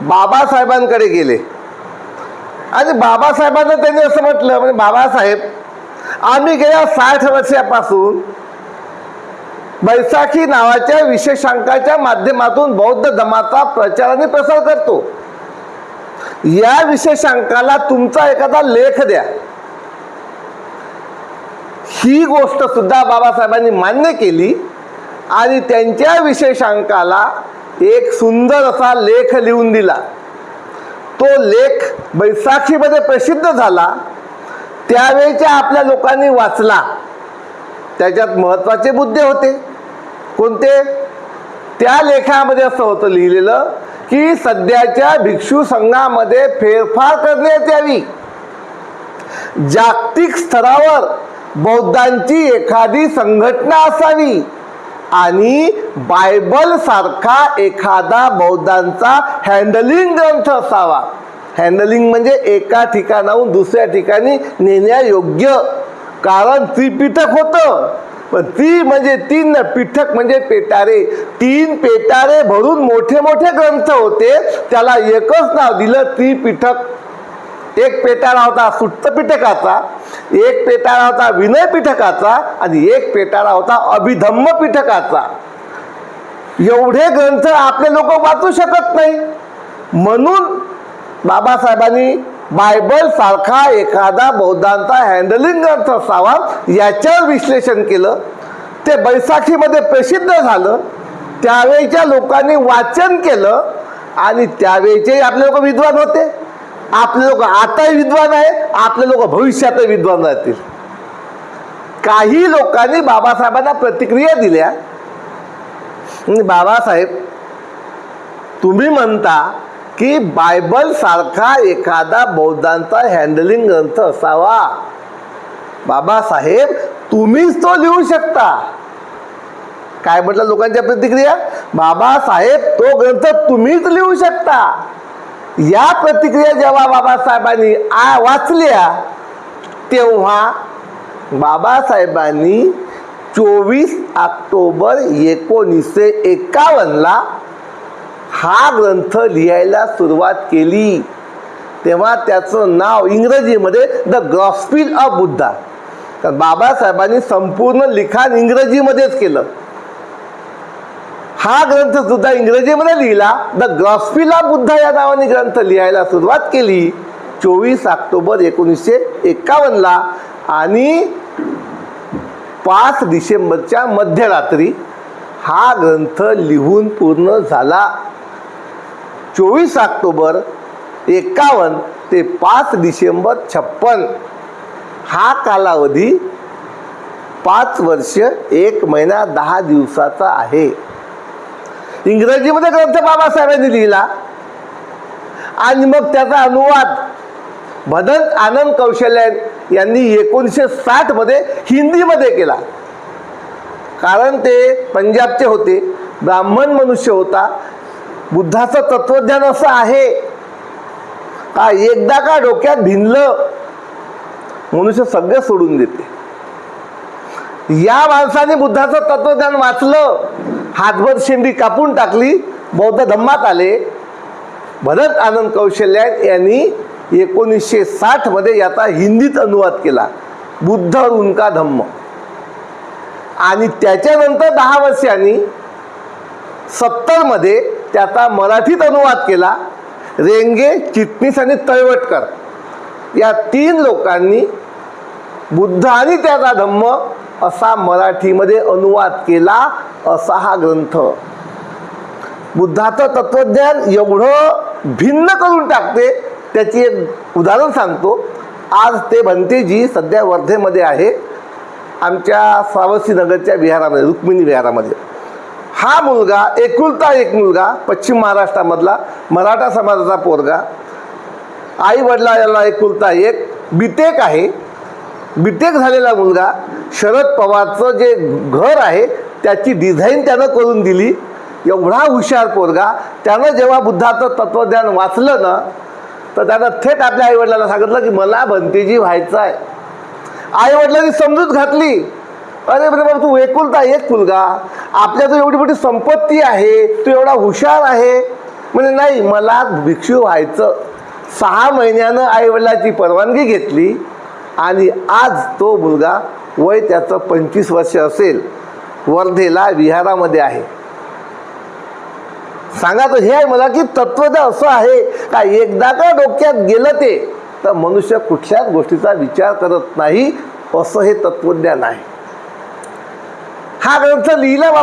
बाबासाहेबांकडे गेले. आणि बाबासाहेबांना त्यांनी असं म्हटलं म्हणजे बाबासाहेब आम्ही गेल्या साठ वर्षापासून बैसाखी नावाच्या विशेषांकाच्या माध्यमातून बौद्ध धमाचा प्रचार आणि प्रसार करतो. या विशेषांकाला तुमचा एखादा लेख द्या. ही गोष्ट सुद्धा बाबासाहेबांनी मान्य केली आणि त्यांच्या विशेषांकाला एक सुंदर असा लेख लिहून दिला. तो लेख बैसाखीमध्ये प्रसिद्ध झाला. त्यावेळेच्या आपल्या लोकांनी वाचला. त्याच्यात महत्त्वाचे मुद्दे होते. कोणते? त्या लेखामध्ये असं होतं लिहिलेलं की सध्याच्या भिक्षू संघामध्ये फेरफार करण्यात यावी. जागतिक स्तरावर बौद्धांची एखादी संघटना असावी. आणि बायबल सारखा एखादा बौद्धांचा हँडलिंग ग्रंथ असावा. हँडलिंग म्हणजे एका ठिकाणाहून दुसऱ्या ठिकाणी नेण्यायोग्य कारण त्रिपिटक होतं. पण ती म्हणजे तीन पिठक म्हणजे पेटारे. तीन पेटारे भरून मोठे मोठे ग्रंथ होते. त्याला एकच नाव दिलं त्रिपिठक एक पेटारा होता सुट्ट पिठकाचा एक पेटाळा होता विनय पीठकाचा आणि एक पेटाळा होता अभिधम्म पीठकाचा. एवढे ग्रंथ आपले लोक वाचू शकत नाही. म्हणून बाबासाहेबांनी बायबल सारखा एखादा बौद्धांचा हँडलिंग ग्रंथ असावा याच्यावर विश्लेषण केलं. ते बैसाखीमध्ये प्रसिद्ध झालं. त्यावेळच्या लोकांनी वाचन केलं आणि त्यावेळेचे आपले लोक विद्वान होते. आपले लोक आताही विद्वान आहे आपले लोक भविष्यातही विद्वान राहतील. काही लोकांनी बाबासाहेबांना प्रतिक्रिया दिल्या. बाबासाहेब तुम्ही म्हणता की बायबल सारखा एखादा बौद्धांचा हँडलिंग ग्रंथ असावा. बाबासाहेब तुम्हीच तो लिहू शकता. काय म्हटलं लोकांच्या प्रतिक्रिया? बाबासाहेब तो ग्रंथ तुम्हीच लिहू शकता. या प्रतिक्रिया जेव्हा बाबासाहेबांनी आ वाचल्या तेव्हा बाबासाहेबांनी चोवीस ऑक्टोबर एकोणीसशे एकावन्नला हा ग्रंथ लिहायला सुरुवात केली. तेव्हा त्याचं नाव इंग्रजीमध्ये द ग्रॉस्पिल ऑफ बुद्धा तर बाबासाहेबांनी संपूर्ण लिखाण इंग्रजीमध्येच केलं. हा ग्रंथ सुद्धा इंग्रजीमध्ये लिहिला. द गॉस्पिल ऑफ बुद्धा या नावाने ग्रंथ लिहायला सुरुवात केली. चोवीस ऑक्टोबर एकोणीसशे एकावन्नला आणि पाच डिसेंबरच्या मध्यरात्री हा ग्रंथ लिहून पूर्ण झाला. चोवीस ऑक्टोबर एकावन्न ते पाच डिसेंबर छप्पन. हा कालावधी पाच वर्ष एक महिना दहा दिवसाचा आहे. इंग्रजीमध्ये ग्रंथ बाबासाहेबांनी लिहिला. आणि मग त्याचा अनुवाद भदन आनंद कौशल्य यांनी एकोणीसशे साठमध्ये हिंदीमध्ये केला. कारण ते पंजाबचे होते ब्राह्मण मनुष्य होता. बुद्धाचं तत्वज्ञान असं आहे. का एकदा का डोक्यात भिनलं मनुष्य सगळं सोडून देते. या माणसाने बुद्धाचं तत्वज्ञान वाचलं. हातभर शेंडी कापून टाकली बौद्ध धम्मात आले. भरत आनंद कौशल्य यांनी एकोणीसशे साठमध्ये याचा हिंदीत अनुवाद केला बुद्ध उनका धम्म. आणि त्याच्यानंतर दहा वर्षांनी सत्तरमध्ये त्याचा मराठीत अनुवाद केला रेंगे चिटणीस आणि तळवटकर. या तीन लोकांनी बुद्ध आणि त्याचा धम्म असा मराठीमध्ये अनुवाद केला. असा हा ग्रंथ. बुद्धाचं तत्वज्ञान एवढं भिन्न करून टाकते त्याची एक उदाहरण सांगतो. आज ते भंतेजी सध्या वर्धेमध्ये आहे आमच्या सावसीनगरच्या विहारामध्ये रुक्मिणी विहारामध्ये. हा मुलगा एकुलता एक मुलगा पश्चिम महाराष्ट्रामधला मराठा समाजाचा पोरगा. आई वडिला याला एकुलता एक बीटेक आहे. बीटेक झालेला मुलगा शरद पवारचं जे घर आहे त्याची डिझाईन त्यानं करून दिली. एवढा हुशार पोरगा. त्यानं जेव्हा बुद्धाचं तत्वज्ञान वाचलं ना तर त्यानं थेट आपल्या आईवडिलांना सांगितलं की मला भंतेजी व्हायचं आहे आईवडिलांनी समजूत घातली. अरे बरे बाबा तू एकुलता एक मुलगा. आपल्या तर एवढी मोठी संपत्ती आहे. तू एवढा हुशार आहे. म्हणजे नाही मला भिक्षू व्हायचं. सहा महिन्यानं आईवडिलाची परवानगी घेतली. आणि आज तो मुलगा वय त्याचं पंचवीस वर्ष असेल. वर्धेला विहारामध्ये आहे. सांगा तर हे आहे मला की तत्वज्ञ असं आहे का एकदा का डोक्यात गेलं ते तर मनुष्य कुठल्याच गोष्टीचा विचार करत नाही असं हे तत्वज्ञान आहे. हा ग्रंथ लिहिला बाबा.